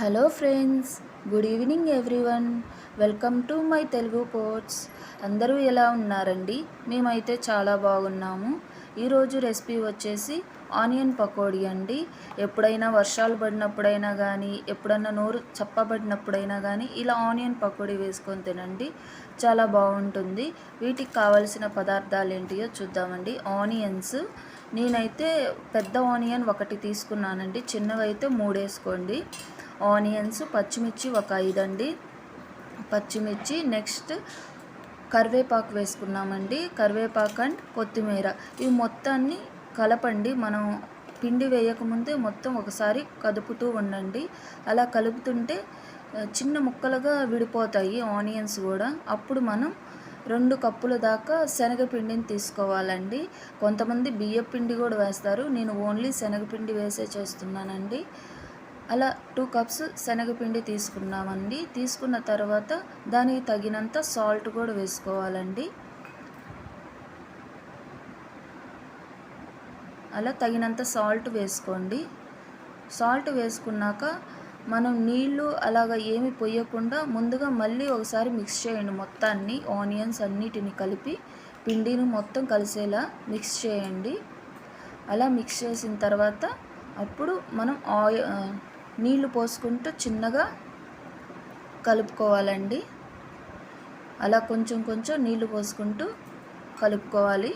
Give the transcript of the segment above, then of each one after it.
Hello friends good evening everyone welcome to my Telugu quotes అందరూ ఎలా ఉన్నారండి? మేమైతే చాలా బాగున్నాము. ఈరోజు రెసిపీ వచ్చేసి ఆనియన్ పకోడీ అండి. ఎప్పుడైనా వర్షాలు పడినప్పుడైనా కానీ ఎప్పుడన్నా నోరు చప్పబడినప్పుడైనా కానీ ఇలా ఆనియన్ పకోడీ వేసుకొని తినండి. చాలా బాగుంటుంది. వీటికి కావలసిన పదార్థాలు ఏంటియో చూద్దామండి. ఆనియన్స్. నేనైతే పెద్ద ఆనియన్ ఒకటి తీసుకున్నానండి. చిన్నవైతే మూడు వేసుకోండి ఆనియన్స్ పచ్చిమిర్చి ఒక ఐదు అండి పచ్చిమిర్చి నెక్స్ట్ కరివేపాకు వేసుకున్నామండి. కరివేపాకు అండ్ కొత్తిమీర. ఇవి మొత్తాన్ని కలపండి. మనం పిండి వేయకముందే మొత్తం ఒకసారి కదుపుతూ ఉండండి. అలా కలుపుతుంటే చిన్న ముక్కలుగా విడిపోతాయి ఆనియన్స్ కూడా. అప్పుడు మనం రెండు కప్పుల దాకా శనగపిండిని తీసుకోవాలండి. కొంతమంది బియ్యపిండి కూడా వేస్తారు. నేను ఓన్లీ శనగపిండి వేసే చేస్తున్నానండి. అలా టూ కప్స్ శనగపిండి తీసుకున్నామండి. తీసుకున్న తర్వాత దానికి తగినంత సాల్ట్ కూడా వేసుకోవాలండి. అలా తగినంత సాల్ట్ వేసుకోండి. సాల్ట్ వేసుకున్నాక మనం నీళ్ళు అలాగ ఏమి పొయ్యకుండా ముందుగా మళ్ళీ ఒకసారి మిక్స్ చేయండి మొత్తాన్ని ఆనియన్స్ అన్నిటిని కలిపి పిండిని మొత్తం కలిసేలా మిక్స్ చేయండి. అలా మిక్స్ చేసిన తర్వాత అప్పుడు మనం ఆయిల్ నీళ్ళు పోసుకుంటూ చిన్నగా కలుపుకోవాలండి. అలా కొంచెం కొంచెం నీళ్ళు పోసుకుంటూ కలుపుకోవాలి.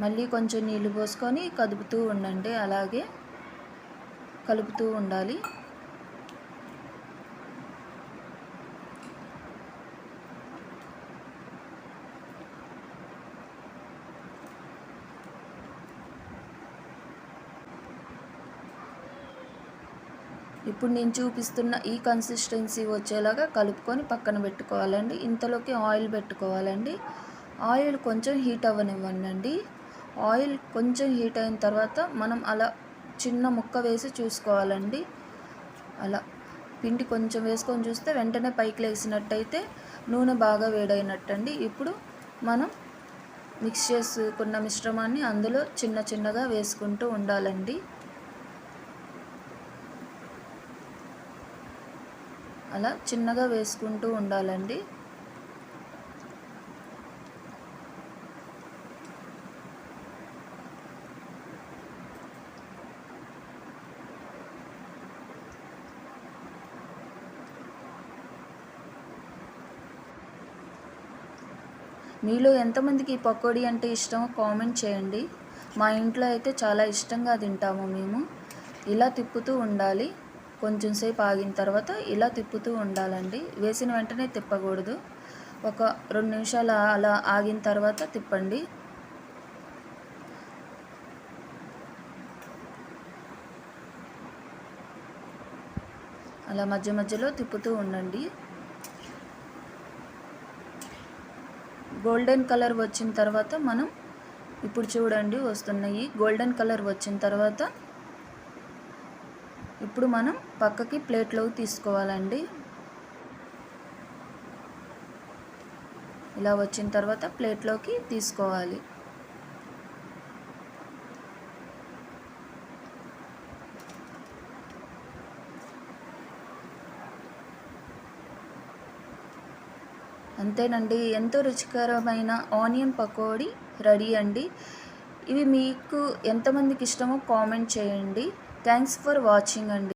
మళ్ళీ కొంచెం నీళ్ళు పోసుకొని కదుపుతూ ఉండండి. అలాగే కలుపుతూ ఉండాలి. ఇప్పుడు నేను చూపిస్తున్న ఈ కన్సిస్టెన్సీ వచ్చేలాగా కలుపుకొని పక్కన పెట్టుకోవాలండి. ఇంతలోకి ఆయిల్ పెట్టుకోవాలండి. ఆయిల్ కొంచెం హీట్ అవ్వనివ్వండి. ఆయిల్ కొంచెం హీట్ అయిన తర్వాత మనం అలా చిన్న ముక్క వేసి చూసుకోవాలండి. అలా పిండి కొంచెం వేసుకొని చూస్తే వెంటనే పైకి లేసినట్టయితే నూనె బాగా వేడైనట్టండి. ఇప్పుడు మనం మిక్స్ చేసుకున్న మిశ్రమాన్ని అందులో చిన్న చిన్నగా వేసుకుంటూ ఉండాలండి. అలా చిన్నగా వేసుకుంటూ ఉండాలండి. మీలో ఎంతమందికి ఈ పకోడీ అంటే ఇష్టమో కామెంట్ చేయండి. మా ఇంట్లో అయితే చాలా ఇష్టంగా తింటాము మేము. ఇలా తిప్పుతూ ఉండాలి. కొంచెం సేపు ఆగిన తర్వాత ఇలా తిప్పుతూ ఉండాలండి. వేసిన వెంటనే తిప్పకూడదు. ఒక రెండు నిమిషాలు అలా ఆగిన తర్వాత తిప్పండి. అలా మధ్య మధ్యలో తిప్పుతూ ఉండండి. గోల్డెన్ కలర్ వచ్చిన తర్వాత మనం ఇప్పుడు చూడండి వస్తున్నాయి. గోల్డెన్ కలర్ వచ్చిన తర్వాత ఇప్పుడు మనం పక్కకి ప్లేట్లోకి తీసుకోవాలండి. ఇలా వచ్చిన తర్వాత ప్లేట్లోకి తీసుకోవాలి. అంతేనండి. ఎంతో రుచికరమైన ఆనియన్ పకోడీ రెడీ అండి. ఇవి మీకు ఎంతమందికి ఇష్టమో కామెంట్ చేయండి. థ్యాంక్స్ ఫర్ వాచింగ్ అండి.